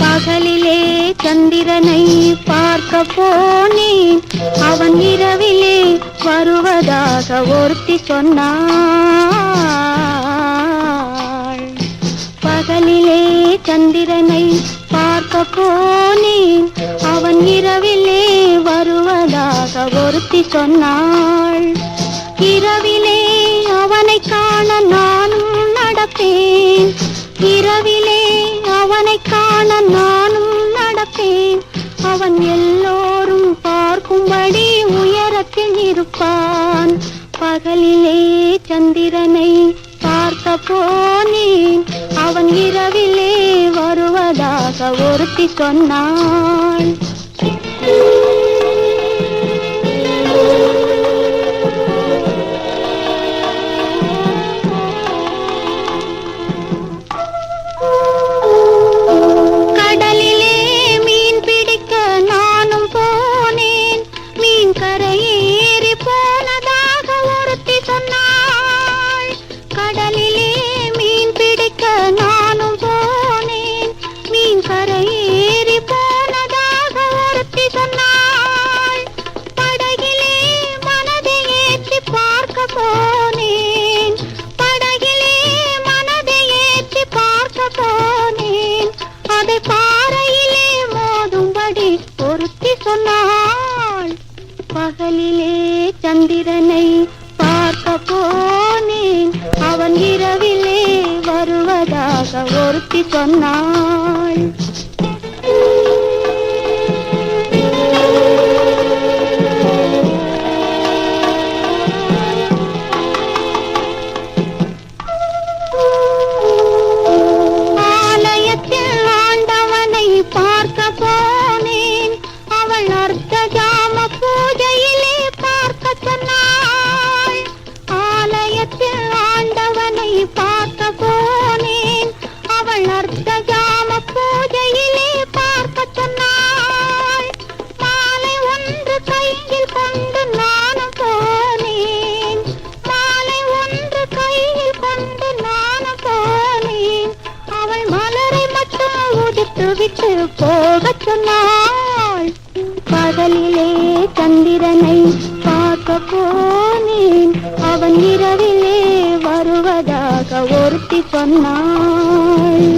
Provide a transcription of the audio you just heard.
பகலிலே சந்திரனை பார்க்க போனேன். அவன் இரவிலே வருவதாக ஒருத்தி சொன்னாள். பகலிலே சந்திரனை பார்க்க போனேன். அவன் இரவிலே வருவதாக ஒருத்தி சொன்னாள். இரவிலே அவனை காண நானும் நடப்பேன். இரவிலே அவனை காண நானும் நடப்பேன். அவன் எல்லோரும் பார்க்கும்படி உயரத்தில் இருப்பான். பகலிலே சந்திரனை பார்க்க போனேன். அவன் இரவிலே வருவதாக ஒருத்தி சொன்னான் பகலிலே சந்திரனை பார்க்க போனேன். அவன் இரவிலே வருவதாக ஒருத்தி சொன்னாள். விட்டு போகச் சொன்னாள் பகலிலே சந்திரனை பார்க்க போனேன். அவன் இரவிலே வருவதாக ஒருத்தி சொன்னாள்.